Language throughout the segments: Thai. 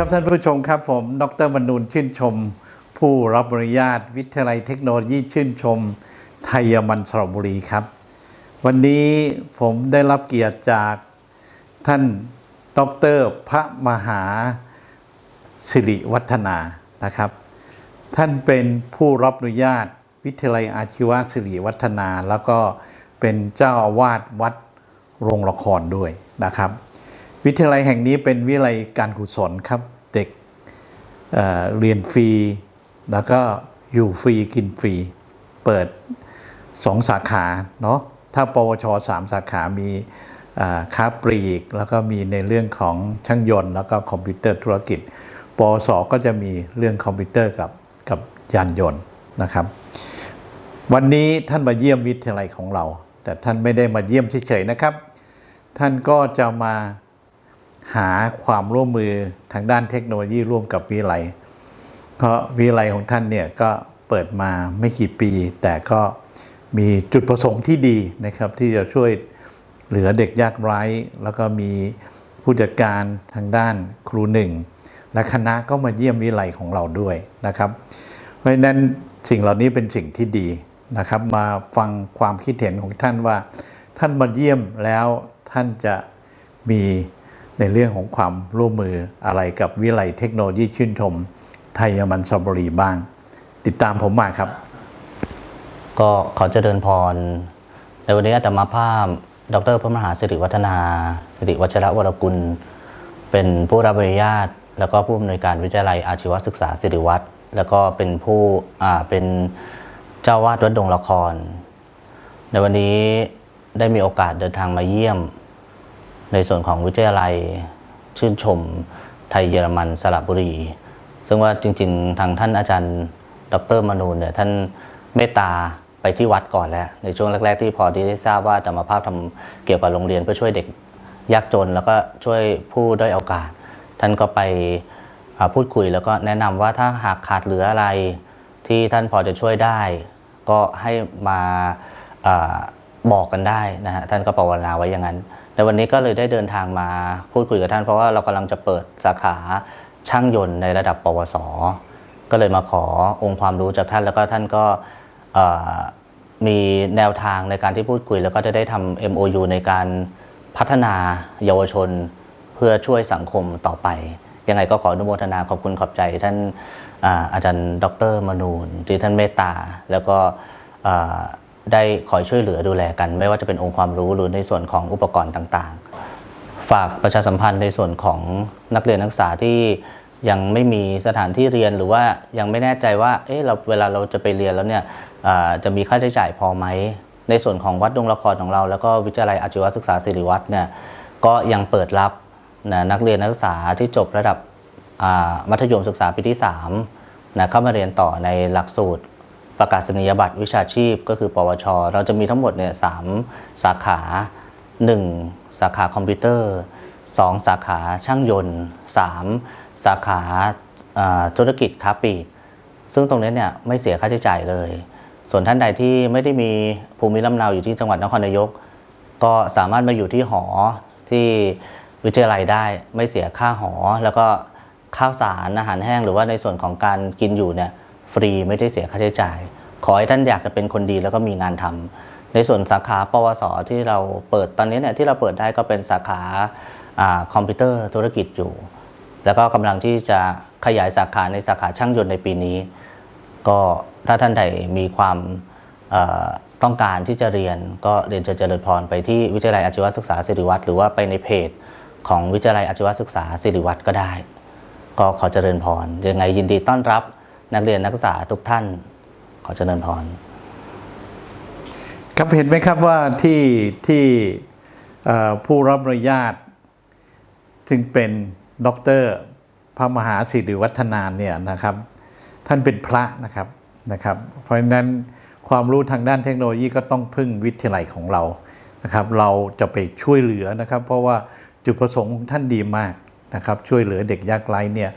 ครับท่านผู้ชมครับผมดรมนูนชื่นชม ผู้รับบริญาตวิทยาลัยเทคโนโลยีชื่นชม ไทยมันสระบุรีครับ วันนี้ผมได้รับเกียรติจากท่านดรพระมหาสิริวัฒนานะครับ ท่านเป็นผู้รับอนุญาตวิทยาลัยอาชีวะสิริวัฒนา แล้วก็เป็นเจ้าอาวาสวัดโรงละครด้วยนะครับ วิทยาลัยแห่งนี้เป็นวิทยาลัยการกุศลครับ เด็กเเรียนฟรี แล้วก็อยู่ฟรีกินฟรี เปิดสองสาขาเนาะถ้าปวชสามสาขามีอ่าค้าปลีก แล้วก็มีในเรื่องของช่างยนต์ แล้วก็คอมพิวเตอร์ธุรกิจปวสก็จะมีเรื่องคอมพิวเตอร์กับกับยานยนต์นะครับ วันนี้ท่านมาเยี่ยมวิทยาลัยของเรา แต่ท่านไม่ได้มาเยี่ยมเฉยๆนะครับ ท่านก็จะมา หาความร่วมมือทางด้านเทคโนโลยีร่วมกับวิทยาลัยเพราะวิทยาลัยของท่านเนี่ยก็เปิดมาไม่กี่ปี แต่ก็มีจุดประสงค์ที่ดีนะครับ ที่จะช่วยเหลือเด็กยากไร้ แล้วก็มีผู้จัดการทางด้านครูหนึ่งและคณะก็มาเยี่ยมวิทยาลัยของเราด้วยนะครับ เพราะฉะนั้นสิ่งเหล่านี้เป็นสิ่งที่ดีนะครับ มาฟังความคิดเห็นของท่านว่า ท่านมาเยี่ยมแล้วท่านจะมี ในเรื่องของความร่วมมืออะไรกับวิทยาลัยเทคโนโลยีชื่นชม ไทยมันสระบุรีบ้าง ติดตามผมมาครับ ก็ขอเจริญพร ในวันนี้อาตมาภาพ ดรพระมหาสิริวัฒนา สิริวัชระวรกุล เป็นผู้รับอนุญาตแล้วก็ผู้อำนวยการวิทยาลัยอาชีวศึกษาสิริวัฒน์แล้วก็เป็นผู้อ่าเป็นเจ้าวาดวัดดงละคร ในวันนี้ได้มีโอกาสเดินทางมาเยี่ยม ในส่วนของวิทยาลัยชื่นชมไทยเยอรมันสระบุรี ซึ่งว่าจริง ๆ ทางท่านอาจารย์ ดรมนูนเนี่ยท่านเมตตาไปที่วัดก่อนแล้ว ในช่วงแรก ๆ ที่พอที่ได้ทราบว่าธรรมภาพทำเกี่ยวกับโรงเรียนเพื่อช่วยเด็กยากจน แล้วก็ช่วยผู้ด้อยโอกาส ท่านก็ไปพูดคุยแล้วก็แนะนำว่าถ้าหากขาดเหลืออะไรที่ท่านพอจะช่วยได้ ก็ให้มาอาบอกกันได้นะฮะท่านก็ภาวนาไว้อย่างนั้น ในวันนี้ก็เลยได้เดินทางมาพูดคุยกับท่านเพราะว่าเรากำลังจะเปิดสาขาช่างยนต์ในระดับปวส ก็เลยมาขอองค์ความรู้จากท่าน แล้วก็ท่านก็มีแนวทางในการที่พูดคุย แล้วก็จะได้ทำ MOU ในการพัฒนาเยาวชน เพื่อช่วยสังคมต่อไป ยังไงก็ขออนุโมทนาขอบคุณขอบใจท่านอาอาจารย์ ดรมนูนที่ท่านเมตตา แล้วก็ ได้คอยช่วยเหลือดูแลกัน ไม่ว่าจะเป็นองค์ความรู้หรือในส่วนของอุปกรณ์ต่างๆ ฝากประชาสัมพันธ์ในส่วนของนักเรียนนักศึกษาที่ยังไม่มีสถานที่เรียนหรือว่ายังไม่แน่ใจว่าเอ๊ะเราเวลาเราจะไปเรียนแล้วเนี่ยจะมีค่าใช้จ่ายพอไหม ในส่วนของวัดดงละครของเรา แล้วก็วิทยาลัยอาชีวศึกษาศิริวัฒน์เนี่ยก็ยังเปิดรับนะนักเรียนนักศึกษาที่จบระดับมัธยมศึกษาปีที่3นะเข้ามาเรียนต่อในหลักสูตร ประกาศนียบัตรวิชาชีพก็คือ ปวช เราจะมีทั้งหมดเนี่ยสามสาขา 1 สาขาคอมพิวเตอร์ 2 สาขาช่างยนต์ 3 สาขาอ่าธุรกิจค้าปลีกซึ่งตรงนี้เนี่ยไม่เสียค่าใช้จ่ายเลย ส่วนท่านใดที่ไม่ได้มีภูมิลำเนาอยู่ที่จังหวัดนครนายก ก็สามารถมาอยู่ที่หอที่วิทยาลัยได้ไม่เสียค่าหอ แล้วก็ข้าวสารอาหารแห้ง หรือว่าในส่วนของการกินอยู่เนี่ย ฟรีไม่ได้เสียค่าใช้จ่าย ขอให้ท่านอยากจะเป็นคนดีแล้วก็มีงานทำในส่วนสาขาปวสที่เราเปิดตอนนี้เนี่ยที่เราเปิดได้ก็เป็นสาขาอคอมพิวเตอร์ธุรกิจอยู่ แล้วก็กำลังที่จะขยายสาขาในสาขาช่างยนต์ในปีนี้ ก็ถ้าท่านใดมีความต้องการที่จะเรียนก็เรียนเชิญเจริญพรไปที่วิทยาลัยอาชีวศึกษาสิริวัตรหรือว่าไปในเพจของวิทยาลัยอาชีวศึกษาสิริวัตรก็ได้ ก็ขอเจริญพรยังไงยินดีต้อนรับ นักเรียนนักศึกษาทุกท่าน ขอเจริญพร ครับเห็นไหมครับว่าที่ที่ผู้รับอนุญาตซึ่งเป็นด็อกเตอร์พระมหาสิริวัฒนานเนี่ยนะครับ ท่านเป็นพระนะครับนะครับ เพราะฉะนั้นความรู้ทางด้านเทคโนโลยีก็ต้องพึ่งวิทยาลัยของเรานะครับ เราจะไปช่วยเหลือนะครับ เพราะว่าจุดประสงค์ของท่านดีมากนะครับ ช่วยเหลือเด็กยากไร้เนี่ย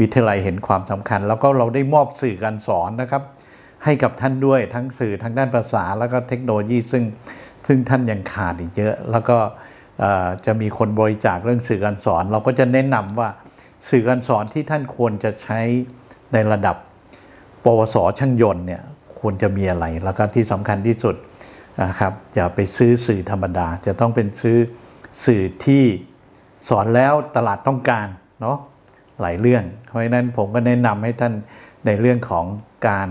วิทยาลัยเห็นความสำคัญ แล้วก็เราได้มอบสื่อการสอนนะครับ ให้กับท่านด้วยทั้งสื่อทางด้านภาษาแล้วก็เทคโนโลยีซึ่งซึ่งท่านยังขาดอีกเยอะ แล้วก็จะมีคนบริจาคเรื่องสื่อการสอน เราก็จะแนะนำว่าสื่อการสอนที่ท่านควรจะใช้ในระดับ ปวสช่างยนต์เนี่ยควรจะมีอะไร แล้วก็ที่สำคัญที่สุดนะครับอย่าไปซื้อสื่อธรรมดา จะต้องเป็นซื้อสื่อที่สอนแล้วตลาดต้องการเนาะ หลายเรื่อง เพราะฉะนั้นผมก็แนะนำให้ท่านในเรื่องของการ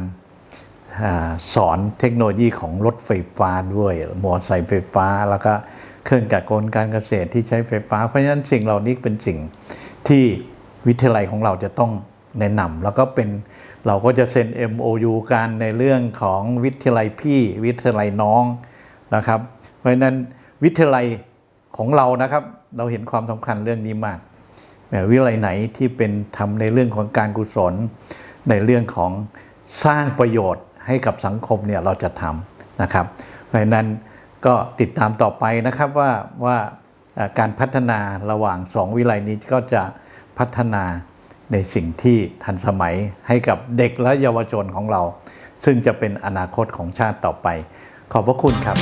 อสอนเทคโนโลยีของรถไฟฟ้าด้วยมอเตอร์ไซค์ไฟฟ้า แล้วก็เครื่องจักรกลการเกษตรที่ใช้ไฟฟ้า เพราะฉะนั้นสิ่งเหล่านี้เป็นสิ่งที่วิทยาลัยของเราจะต้องแนะนำแล้วก็เป็นเราก็จะเซ็น MOU กันในเรื่องของวิทยาลัยพี่วิทยาลัยน้องนะครับ เพราะฉะนั้นวิทยาลัยของเรานะครับ เราเห็นความสำคัญเรื่องนี้มาก วิทยาลัยไหนที่เป็นทำในเรื่องของการกุศล ในเรื่องของสร้างประโยชน์ให้กับสังคมเนี่ยเราจะทำนะครับ เพราะนั้นก็ติดตามต่อไปนะครับว่าว่าการพัฒนาระหว่างสองวิทยาลัยนี้ก็จะพัฒนาในสิ่งที่ทันสมัยให้กับเด็กและเยาวชนของเรา ซึ่งจะเป็นอนาคตของชาติต่อไป ขอบพระคุณครับ